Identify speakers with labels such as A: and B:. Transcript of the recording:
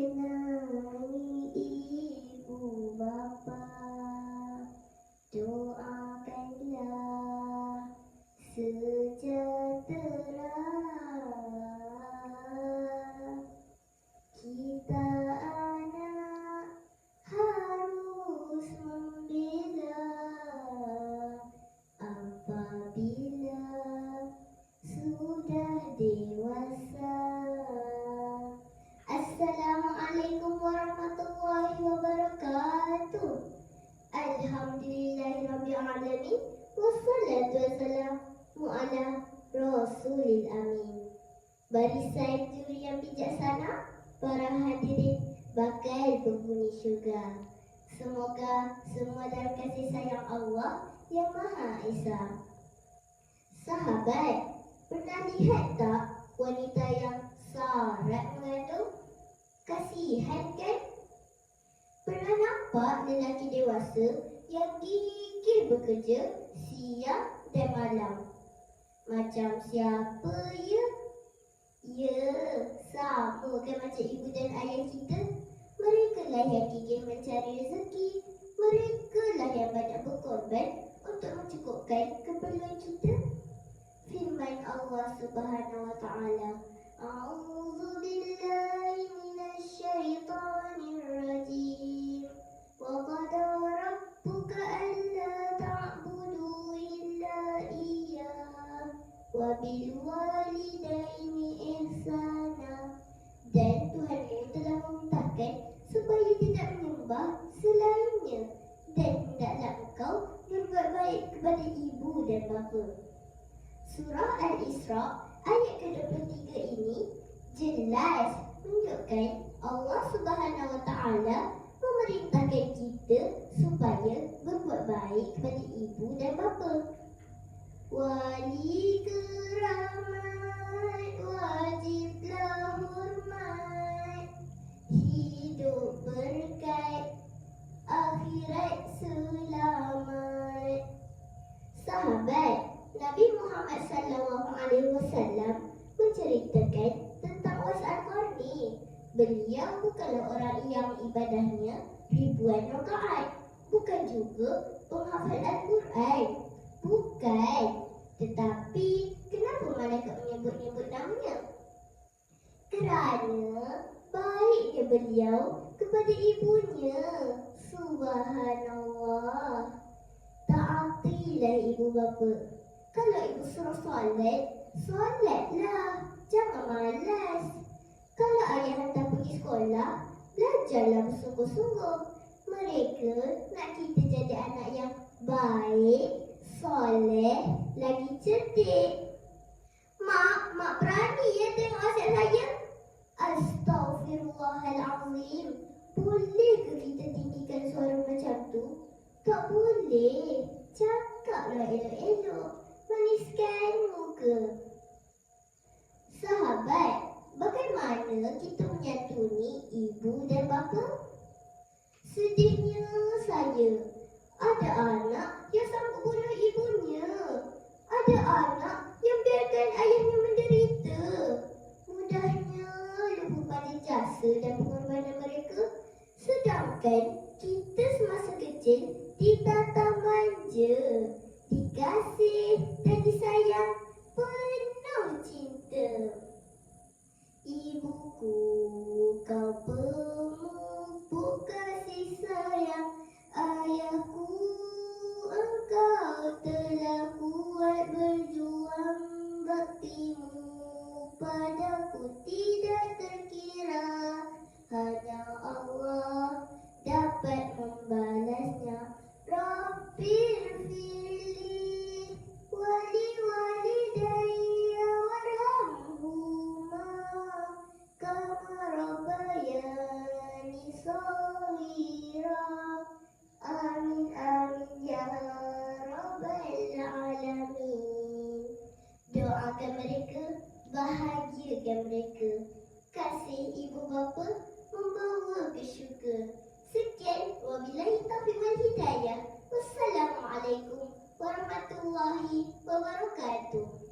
A: Kenangi ibu bapa. Doakanlah sejahtera wabarakatuh Alhamdulillahirrabbilalamin Wassalatu wassalamu ala rasulil amin Barisan juri yang bijaksana Para hadirin bakal penghuni syurga Semoga semua dalam kasih sayang Allah Yang Maha Esa Sahabat, pernah lihat tak wanita yang sarat mengandung? Kasihan kan? Pernah nampak lelaki dewasa yang gigih bekerja siang dan malam? Macam siapa ya? Ya, sama kan macam ibu dan ayah kita. Mereka lah yang gigih mencari rezeki. Mereka lah yang banyak berkorban untuk mencukupkan keperluan kita. Firman Allah Subhanahu wa taala, A'udzu billahi minasy syaithanir rajim. Baik kepada ibu dan bapa. Surah Al-Isra ayat ke-23 ini jelas menunjukkan Allah Subhanahu Wa Taala memerintahkan kita supaya berbuat baik kepada ibu dan bapa. Wali keramat wajiblah hormat Hidup berkat akhirat selamat Muhammad sallallahu alaihi wasallam menceritakan tentang Uwais Al-Qarni. Beliau bukanlah orang yang ibadahnya ribuan rakaat, bukan juga penghafal Al-Quran. Bukan. Tetapi kenapa malaikat menyebut-nyebut namanya? Kerana baiknya beliau kepada ibunya. Subhanallah. Taatilah ibu bapa. Kalau ibu suruh solat, solatlah. Jangan malas. Kalau ayah hantar pergi sekolah, belajarlah bersungguh-sungguh. Mereka nak kita jadi anak yang baik, soleh, lagi cerdik. Mak, mak berani ya tengok asyik saya? Astaghfirullahalazim. Boleh ke kita tinggikan suara macam tu? Tak boleh. Cakaplah elok-elok. Maniskan muka. Sahabat, bagaimana kita menyantuni ibu dan bapa? Sedihnya saya. Ada anak yang sanggup bunuh ibunya. Ada anak yang biarkan ayahnya menderita. Mudahnya lupa pada jasa dan pengorbanan mereka. Sedangkan kita semasa kecil ditata manja, dikasih dan disayang penuh cinta. Ibuku, kau pemupuk Padaku tidak terkira Hanya Allah dapat membalasnya. Rabbir firli wali wali daya warhamhuma Kama rabbayani sawira Amin amin ya rabbal alamin. Doakan mereka, bahagiakan mereka. Kasih ibu bapa membawa ke syurga Sekian, wabillahi taufiq wal hidayah. Wassalamualaikum warahmatullahi wabarakatuh